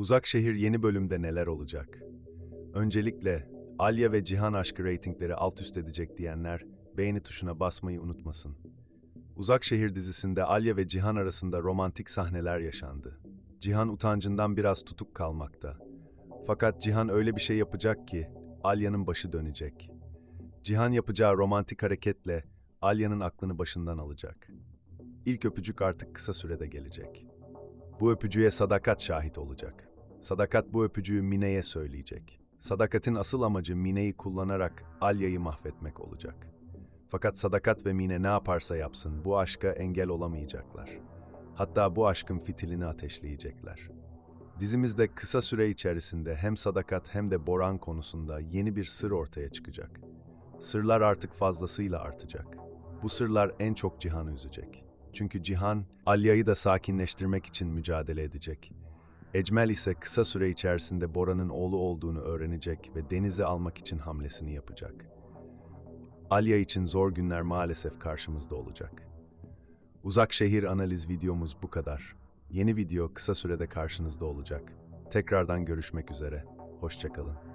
Uzak Şehir yeni bölümde neler olacak? Öncelikle Alya ve Cihan aşkı reytingleri alt üst edecek diyenler beğeni tuşuna basmayı unutmasın. Uzak Şehir dizisinde Alya ve Cihan arasında romantik sahneler yaşandı. Cihan utancından biraz tutuk kalmakta. Fakat Cihan öyle bir şey yapacak ki Alya'nın başı dönecek. Cihan yapacağı romantik hareketle Alya'nın aklını başından alacak. İlk öpücük artık kısa sürede gelecek. Bu öpücüğe Sadakat şahit olacak. Sadakat bu öpücüğü Mine'ye söyleyecek. Sadakat'in asıl amacı Mine'yi kullanarak Alya'yı mahvetmek olacak. Fakat Sadakat ve Mine ne yaparsa yapsın bu aşka engel olamayacaklar. Hatta bu aşkın fitilini ateşleyecekler. Dizimizde kısa süre içerisinde hem Sadakat hem de Boran konusunda yeni bir sır ortaya çıkacak. Sırlar artık fazlasıyla artacak. Bu sırlar en çok Cihan'ı üzecek. Çünkü Cihan, Alya'yı da sakinleştirmek için mücadele edecek. Ecmel ise kısa süre içerisinde Bora'nın oğlu olduğunu öğrenecek ve Deniz'i almak için hamlesini yapacak. Alya için zor günler maalesef karşımızda olacak. Uzak şehir analiz videomuz bu kadar. Yeni video kısa sürede karşınızda olacak. Tekrardan görüşmek üzere. Hoşçakalın.